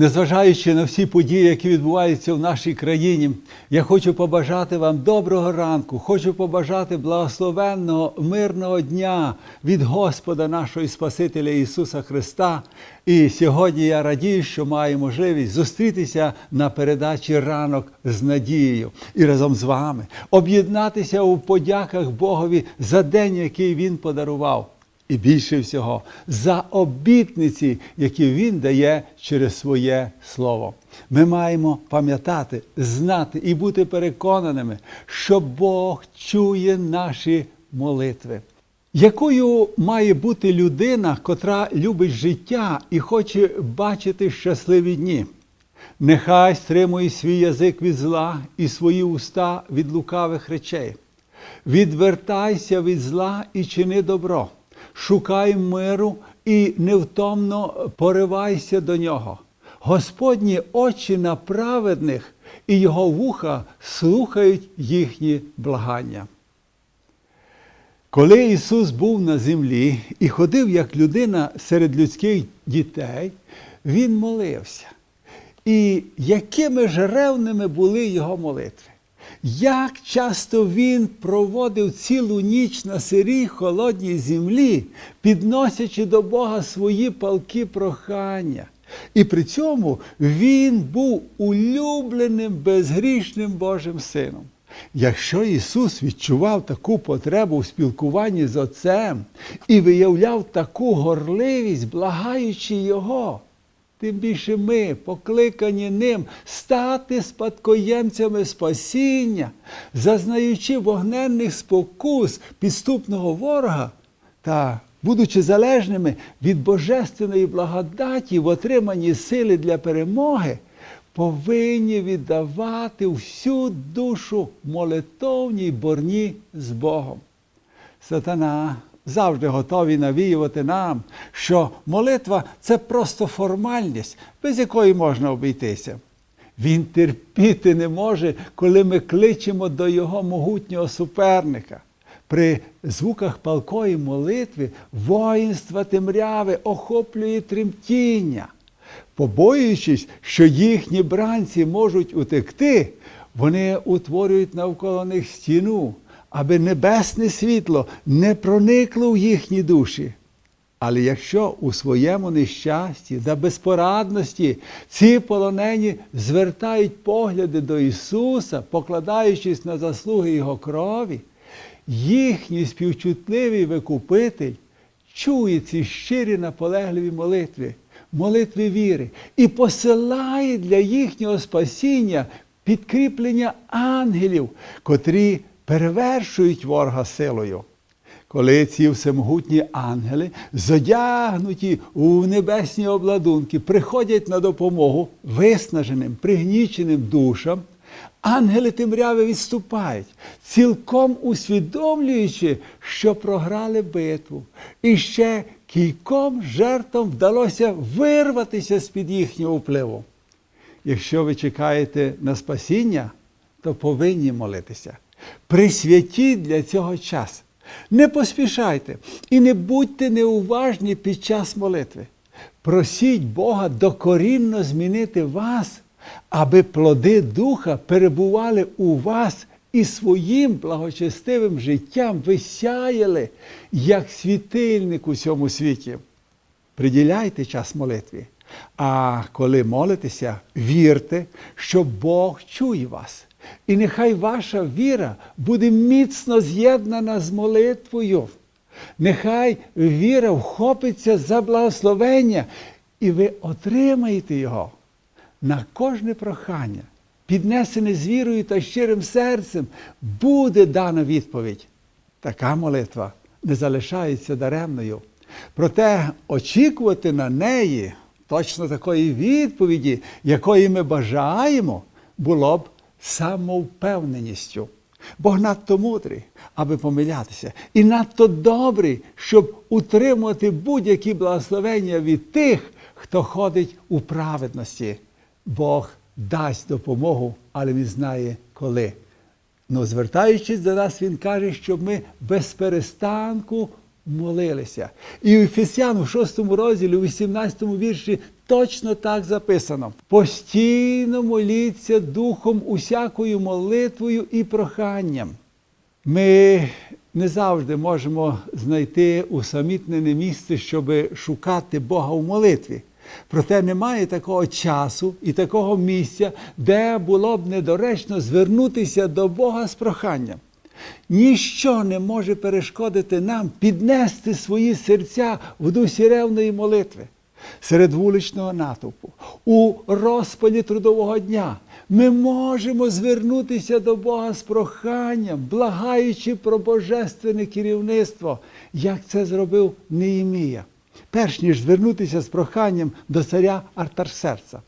Незважаючи на всі події, які відбуваються в нашій країні, я хочу побажати вам доброго ранку, хочу побажати благословенного, мирного дня від Господа нашого і Спасителя Ісуса Христа. І сьогодні я радію, що маю можливість зустрітися на передачі ранок з надією і разом з вами об'єднатися у подяках Богові за день, який Він подарував. І більше всього за обітниці, які він дає через своє слово. Ми маємо пам'ятати, знати і бути переконаними, що Бог чує наші молитви. Якою має бути людина, котра любить життя і хоче бачити щасливі дні? Нехай стримує свій язик від зла і свої уста від лукавих речей. Відвертайся від зла і чини добро шукай миру і невтомно поривайся до нього. Господні очі на праведних і його вуха слухають їхні благання. Коли Ісус був на землі і ходив як людина серед людських дітей, Він молився. І якими ж ревними були його молитви. Як часто він проводив цілу ніч на сирій холодній землі, підносячи до Бога свої палки прохання. І при цьому він був улюбленим безгрішним Божим Сином. Якщо Ісус відчував таку потребу в спілкуванні з Отцем і виявляв таку горливість, благаючи Його, Тим більше ми, покликані ним, стати спадкоємцями спасіння, зазнаючи вогненних спокус підступного ворога та будучи залежними від божественної благодаті в отриманні сили для перемоги, повинні віддавати всю душу молитовній борні з Богом. Сатана завжди готові навіювати нам, що молитва це просто формальність, без якої можна обійтися. Він терпіти не може, коли ми кличемо до його могутнього суперника. При звуках палкої молитви воїнства темряви охоплює тремтіння. Побоюючись, що їхні бранці можуть утекти, вони утворюють навколо них стіну аби небесне світло не проникло в їхні душі. Але якщо у своєму нещасті та безпорадності ці полонені звертають погляди до Ісуса, покладаючись на заслуги Його крові, їхній співчутливий викупитель чує ці щирі наполегливі молитви, молитви віри і посилає для їхнього спасіння підкріплення ангелів, котрі перевершують ворога силою. Коли ці всемогутні ангели, зодягнуті у небесні обладунки, приходять на допомогу виснаженим, пригніченим душам, ангели темряви відступають, цілком усвідомлюючи, що програли битву. І ще кільком жертвам вдалося вирватися з-під їхнього впливу. Якщо ви чекаєте на спасіння, то повинні молитися. Присвятіть для цього час. Не поспішайте і не будьте неуважні під час молитви. Просіть Бога докорінно змінити вас, аби плоди Духа перебували у вас і своїм благочестивим життям ви сяяли, як світильник у цьому світі. Приділяйте час молитві. А коли молитеся, вірте, що Бог чує вас. І нехай ваша віра буде міцно з'єднана з молитвою. Нехай віра вхопиться за благословення, і ви отримаєте його на кожне прохання, піднесене з вірою та щирим серцем, буде дана відповідь. Така молитва не залишається даремною. Проте очікувати на неї точно такої відповіді, якої ми бажаємо, було б самовпевненістю. Бог надто мудрий, аби помилятися, і надто добрий, щоб утримувати будь-які благословення від тих, хто ходить у праведності. Бог дасть допомогу, але Він знає коли. Ну, звертаючись до нас, Він каже, щоб ми без перестанку молилися. І у Ефесян у 6 розділі, у 18 вірші точно так записано. Постійно моліться духом усякою молитвою і проханням. Ми не завжди можемо знайти усамітнене місце, щоб шукати Бога в молитві. Проте немає такого часу і такого місця, де було б недоречно звернутися до Бога з проханням. Ніщо не може перешкодити нам піднести свої серця в дусі ревної молитви. Серед вуличного натовпу, у розпалі трудового дня ми можемо звернутися до Бога з проханням, благаючи про божественне керівництво, як це зробив Неємія, перш ніж звернутися з проханням до царя Артарсерца.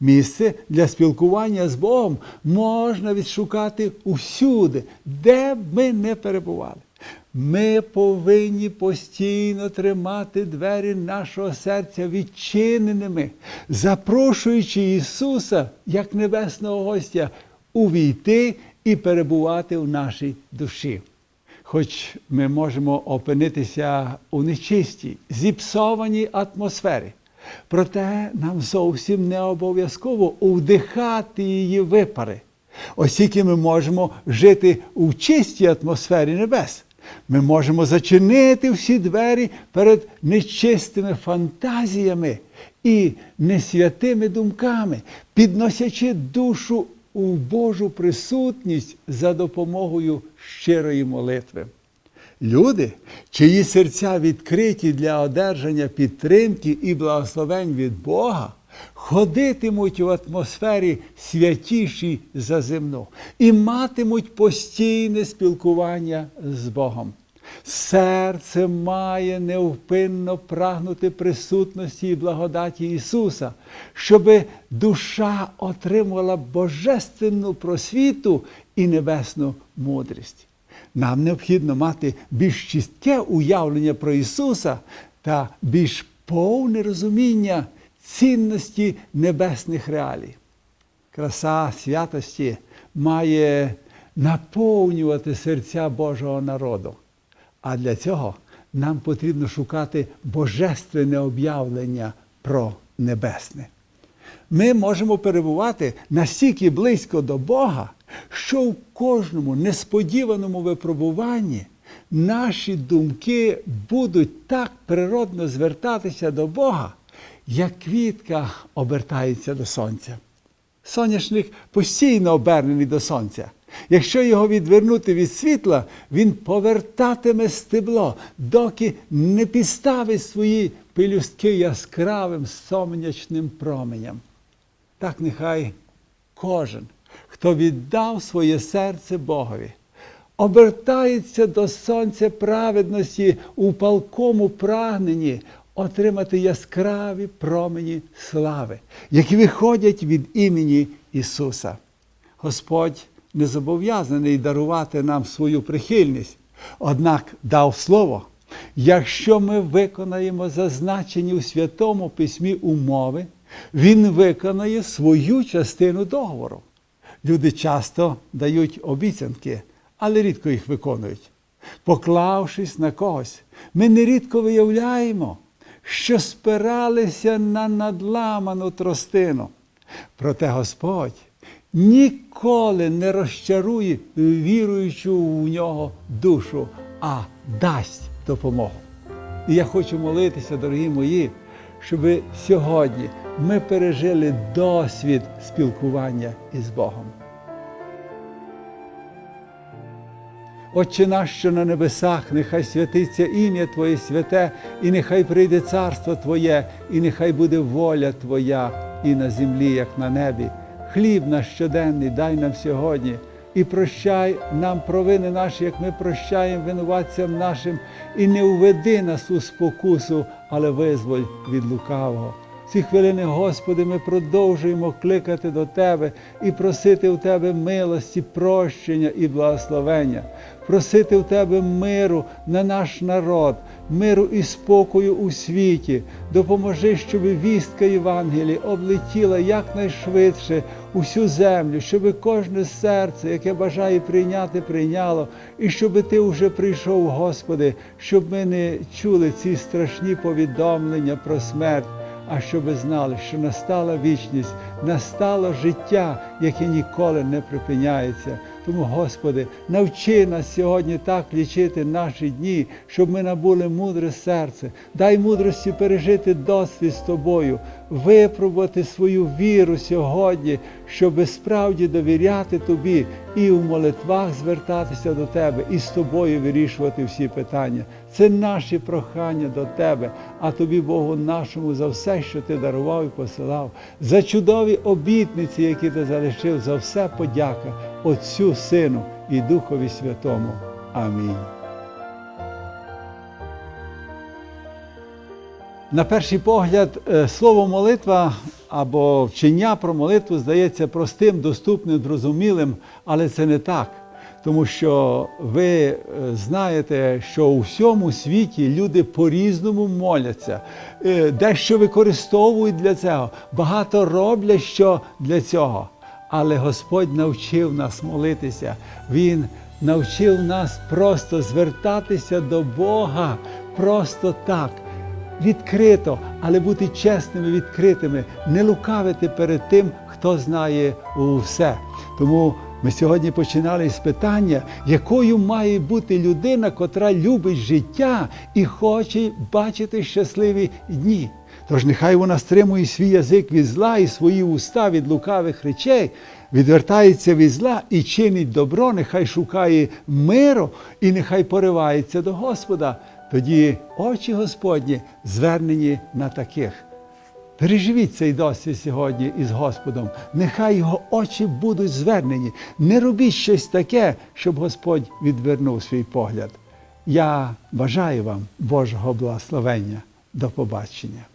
Місце для спілкування з Богом можна відшукати усюди, де б ми не перебували. Ми повинні постійно тримати двері нашого серця відчиненими, запрошуючи Ісуса як небесного гостя увійти і перебувати в нашій душі. Хоч ми можемо опинитися у нечистій, зіпсованій атмосфері. Проте нам зовсім не обов'язково вдихати її випари. Оскільки ми можемо жити у чистій атмосфері небес. Ми можемо зачинити всі двері перед нечистими фантазіями і несвятими думками, підносячи душу у Божу присутність за допомогою щирої молитви. Люди, чиї серця відкриті для одержання підтримки і благословень від Бога, ходитимуть у атмосфері святішій за земну і матимуть постійне спілкування з Богом. Серце має невпинно прагнути присутності і благодаті Ісуса, щоб душа отримувала божественну просвіту і небесну мудрість. Нам необхідно мати більш чітке уявлення про Ісуса та більш повне розуміння цінності небесних реалій. Краса святості має наповнювати серця Божого народу. А для цього нам потрібно шукати божественне об'явлення про небесне. Ми можемо перебувати настільки близько до Бога, що в кожному несподіваному випробуванні наші думки будуть так природно звертатися до Бога, як квітка обертається до сонця. Соняшник постійно обернений до сонця. Якщо його відвернути від світла, він повертатиме стебло, доки не підставить свої пелюстки яскравим сонячним променям. Так нехай кожен, хто віддав своє серце Богові, обертається до сонця праведності у палкому прагненні отримати яскраві промені слави, які виходять від імені Ісуса. Господь не зобов'язаний дарувати нам свою прихильність, однак дав слово. Якщо ми виконаємо зазначені у Святому Письмі умови, Він виконає свою частину договору. Люди часто дають обіцянки, але рідко їх виконують. Поклавшись на когось, ми нерідко виявляємо, що спиралися на надламану тростину. Проте Господь ніколи не розчарує віруючу в нього душу, а дасть допомогу. І я хочу молитися, дорогі мої, щоб сьогодні ми пережили досвід спілкування із Богом. Отче наш, що на небесах, нехай святиться ім'я Твоє святе, і нехай прийде царство Твоє, і нехай буде воля Твоя і на землі, як на небі. Хліб наш щоденний дай нам сьогодні, і прощай нам провини наші, як ми прощаємо винуватцям нашим, і не уведи нас у спокусу, але визволь від лукавого. Ці хвилини, Господи, ми продовжуємо кликати до Тебе і просити у Тебе милості, прощення і благословення, просити у Тебе миру на наш народ, миру і спокою у світі. Допоможи, щоб вістка Євангелії облетіла якнайшвидше усю землю, щоб кожне серце, яке бажає прийняти, прийняло, і щоб Ти вже прийшов, Господи, щоб ми не чули ці страшні повідомлення про смерть а щоб знали, що настала вічність, настало життя, яке ніколи не припиняється. Тому, Господи, навчи нас сьогодні так лічити наші дні, щоб ми набули мудре серце. Дай мудрості пережити досвід з тобою, випробувати свою віру сьогодні, щоб справді довіряти тобі і в молитвах звертатися до тебе, і з тобою вирішувати всі питання. Це наші прохання до тебе, а тобі, Богу нашому, за все, що ти дарував і посилав, за чудові обітниці, які ти залишив, за все подяка Отцю, Сину і Духові Святому. Амінь. На перший погляд, е, слово молитва або вчення про молитву здається простим, доступним, зрозумілим, але це не так. Тому що ви е, знаєте, що у всьому світі люди по-різному моляться, е, дещо використовують для цього, багато роблять що для цього. Але Господь навчив нас молитися. Він навчив нас просто звертатися до Бога просто так відкрито, але бути чесними, відкритими, не лукавити перед тим, хто знає все. Тому ми сьогодні починали з питання, якою має бути людина, котра любить життя і хоче бачити щасливі дні. Тож нехай вона стримує свій язик від зла і свої уста від лукавих речей, відвертається від зла і чинить добро, нехай шукає миру і нехай поривається до Господа. Тоді очі Господні звернені на таких. Переживіть цей досвід сьогодні із Господом. Нехай його очі будуть звернені. Не робіть щось таке, щоб Господь відвернув свій погляд. Я бажаю вам Божого благословення. До побачення.